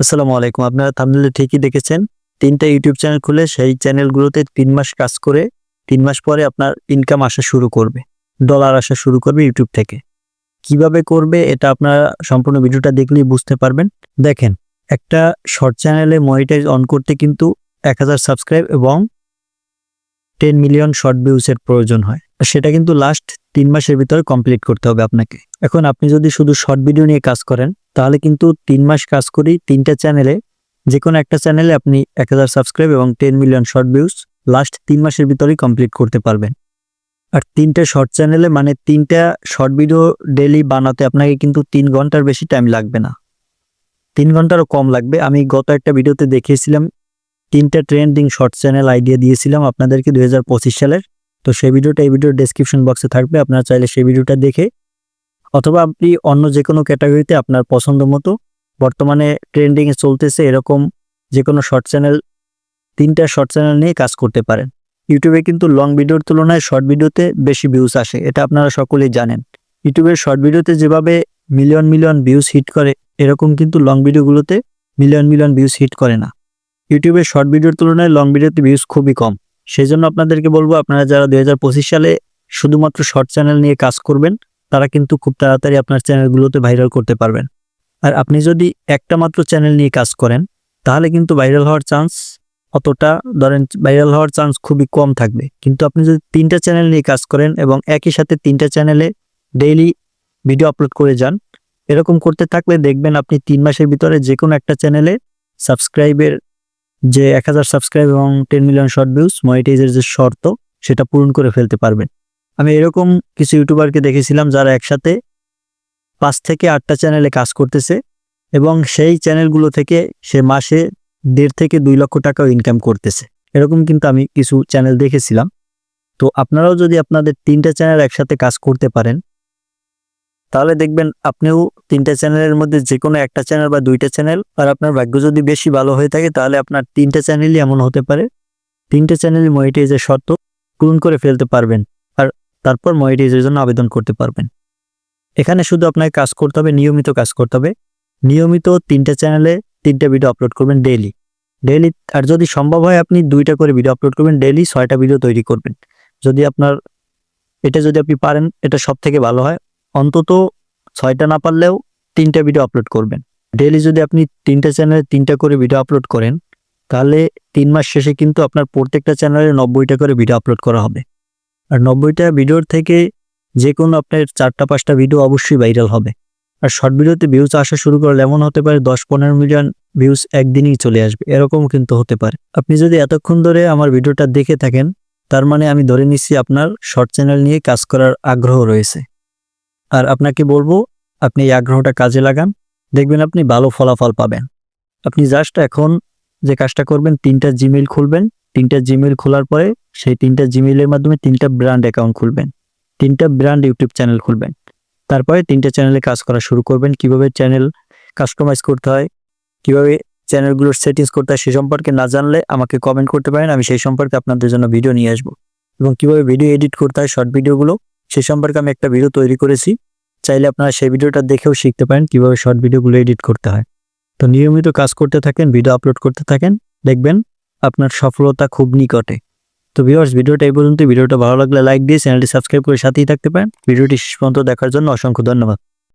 আসসালামু আলাইকুম। আপনারা থামলে ঠিকই দেখেছেন, তিনটা ইউটিউব চ্যানেল খুলে সেই চ্যানেলগুলোতে তিন মাস কাজ করে তিন মাস পরে আপনার ইনকাম আসা শুরু করবে ডলার আসা শুরু করবে ইউটিউব থেকে। কীভাবে করবে এটা আপনারা সম্পূর্ণ ভিডিওটা দেখলেই বুঝতে পারবেন। দেখেন, একটা শর্ট চ্যানেলে মনিটাইজ অন করতে কিন্তু এক হাজার সাবস্ক্রাইব এবং টেন মিলিয়ন শর্ট ভিউসের প্রয়োজন হয়। সেটা কিন্তু লাস্ট তিন মাসের ভিতরে কমপ্লিট করতে হবে আপনাকে। এখন আপনি যদি শুধু শর্ট ভিডিও নিয়ে কাজ করেন তাহলে কিন্তু তিন মাস কাজ করি, তিনটা চ্যানেলে যে কোনো একটা চ্যানেলে আপনি এক হাজার সাবস্ক্রাইব এবং ten million short views last তিন মাসের ভিতরেই কমপ্লিট করতে পারবেন। আর তিনটা শর্ট চ্যানেলে মানে তিনটা শর্ট ভিডিও ডেলি বানাতে আপনাকে কিন্তু তিন ঘণ্টার বেশি টাইম লাগবে না। তিন ঘন্টারও কম লাগবে। আমি গত একটা ভিডিওতে দেখিয়েছিলাম, তিনটা ট্রেন্ডিং শর্ট চ্যানেল আইডিয়া দিয়েছিলাম আপনাদেরকে দু হাজার পঁচিশ সালের। তো সেই ভিডিওটা এই ভিডিওর ডেসক্রিপশন বক্সে থাকবে। আপনারা চাইলে সেই ভিডিওটা দেখে অথবা আপনি অন্য যে কোনো ক্যাটাগরিতে আপনার পছন্দ মতো। বর্তমানে ট্রেন্ডিংয়ে চলতেছে এরকম যে কোনো শর্ট চ্যানেল, তিনটা শর্ট চ্যানেল নিয়ে কাজ করতে পারেন। ইউটিউবে কিন্তু লং ভিডিওর তুলনায় শর্ট ভিডিওতে বেশি ভিউজ আসে, এটা আপনারা সকলেই জানেন। ইউটিউবের শর্ট ভিডিওতে যেভাবে মিলিয়ন মিলিয়ন ভিউজ হিট করে, এরকম কিন্তু লং ভিডিওগুলোতে মিলিয়ন মিলিয়ন ভিউজ হিট করে না। ইউটিউবের শর্ট ভিডিওর তুলনায় লং ভিডিওতে ভিউজ খুবই কম। সেই জন্য আপনাদেরকে বলব, আপনারা যারা দু হাজার পঁচিশ সালে শুধুমাত্র শর্ট চ্যানেল নিয়ে কাজ করবেন তারা কিন্তু খুব তাড়াতাড়ি আপনার চ্যানেলগুলোতে ভাইরাল করতে পারবেন। আর আপনি যদি একটা মাত্র চ্যানেল নিয়ে কাজ করেন, তাহলে কিন্তু ভাইরাল হওয়ার চান্স অতটা, ধরেন ভাইরাল হওয়ার চান্স খুবই কম থাকবে। কিন্তু আপনি যদি তিনটা চ্যানেল নিয়ে কাজ করেন এবং একই সাথে তিনটা চ্যানেলে ডেইলি ভিডিও আপলোড করে যান, এরকম করতে থাকলে দেখবেন আপনি তিন মাসের ভিতরে যে কোনো একটা চ্যানেলে সাবস্ক্রাইবের যে এক হাজার সাবস্ক্রাইব এবং টেন মিলিয়ন শর্ট ভিউজ মনিটাইজের যে শর্ত, সেটা পূরণ করে ফেলতে পারবেন। আমি এরকম কিছু ইউটিউবারকে দেখেছিলাম যারা একসাথে পাঁচ থেকে আটটা চ্যানেলে কাজ করতেছে এবং সেই চ্যানেলগুলো থেকে সে মাসে দেড় থেকে দুই লক্ষ টাকাও ইনকাম করতেছে। এরকম কিন্তু আমি কিছু চ্যানেল দেখেছিলাম। তো আপনারাও যদি আপনাদের তিনটা চ্যানেল একসাথে কাজ করতে পারেন, তাহলে দেখবেন আপনিও তিনটা চ্যানেলের মধ্যে যে কোনো একটা চ্যানেল বা দুইটা চ্যানেল, আর আপনার ভাগ্য যদি বেশি ভালো হয়ে থাকে, তাহলে আপনার তিনটা চ্যানেলই এমন হতে পারে। তিনটা চ্যানেলই মনিটাইজের শর্ত পূরণ করে ফেলতে পারবেন। তারপর মনিটাইজের জন্য আবেদন করতে পারবেন। এখানে শুধু আপনাকে কাজ করতে হবে, নিয়মিত কাজ করতে হবে। নিয়মিত তিনটা চ্যানেলে তিনটা ভিডিও আপলোড করবেন ডেইলি ডেইলি আর যদি সম্ভব হয়, আপনি দুইটা করে ভিডিও আপলোড করবেন ডেইলি ছয়টা ভিডিও তৈরি করবেন। যদি আপনার, এটা যদি আপনি পারেন, এটা সব থেকে ভালো হয়। অন্তত ছয়টা না পারলেও তিনটা ভিডিও আপলোড করবেন। ডেইলি যদি আপনি তিনটা চ্যানেলে তিনটা করে ভিডিও আপলোড করেন, তাহলে তিন মাস শেষে কিন্তু আপনার প্রত্যেকটা চ্যানেলে নব্বইটা করে ভিডিও আপলোড করা হবে। আর নব্বইটা ভিডিওর থেকে যে কোনো আপনার চারটা পাঁচটা ভিডিও অবশ্যই ভাইরাল হবে। আর শর্ট ভিডিওতে ভিউজ আসা শুরু করলে এমন হতে পারে দশ পনেরো মিলিয়ন ভিউজ একদিনই চলে আসবে। এরকম কিন্তু হতে পারে। আপনি যদি এতক্ষণ ধরে আমার ভিডিওটা দেখে থাকেন, তার মানে আমি ধরে নিচ্ছি আপনার শর্ট চ্যানেল নিয়ে কাজ করার আগ্রহ রয়েছে। আর আপনাকে বলব, আপনি এই আগ্রহটা কাজে লাগান। দেখবেন আপনি ভালো ফলাফল পাবেন। আপনি জাস্ট এখন যে কাজটা করবেন, তিনটা জিমেইল খুলবেন। তিনটা জিমেইল খোলার পরে সেই তিনটা জিমেইলের মাধ্যমে তিনটা ব্র্যান্ড অ্যাকাউন্ট খুলবেন। তিনটা ব্র্যান্ড ইউটিউব চ্যানেল খুলবেন। তারপরে তিনটা চ্যানেলে কাজ করা শুরু করবেন। কীভাবে চ্যানেল কাস্টমাইজ করতে হয়, কীভাবে চ্যানেলগুলোর সেটিংস করতে হয় সে সম্পর্কে না জানলে আমাকে কমেন্ট করতে পারেন। আমি সেই সম্পর্কে আপনাদের জন্য ভিডিও নিয়ে আসব। এবং কীভাবে ভিডিও এডিট করতে হয় শর্ট ভিডিওগুলো সে সম্পর্কে আমি একটা ভিডিও তৈরি করেছি। চাইলে আপনারা সেই ভিডিওটা দেখেও শিখতে পারেন, কীভাবে শর্ট ভিডিওগুলো এডিট করতে হয়। তো নিয়মিত কাজ করতে থাকেন ভিডিও আপলোড করতে থাকেন, দেখবেন আপনার সফলতা খুব নিকটে। তো ভিউয়ার্স ভিডিওটা এই পর্যন্ত ভিডিওটা ভালো লাগলে লাইক দিয়ে চ্যানেলটি সাবস্ক্রাইব করে সাথেই থাকতে পারেন। ভিডিওটি শেষ পর্যন্ত দেখার জন্য অসংখ্য ধন্যবাদ।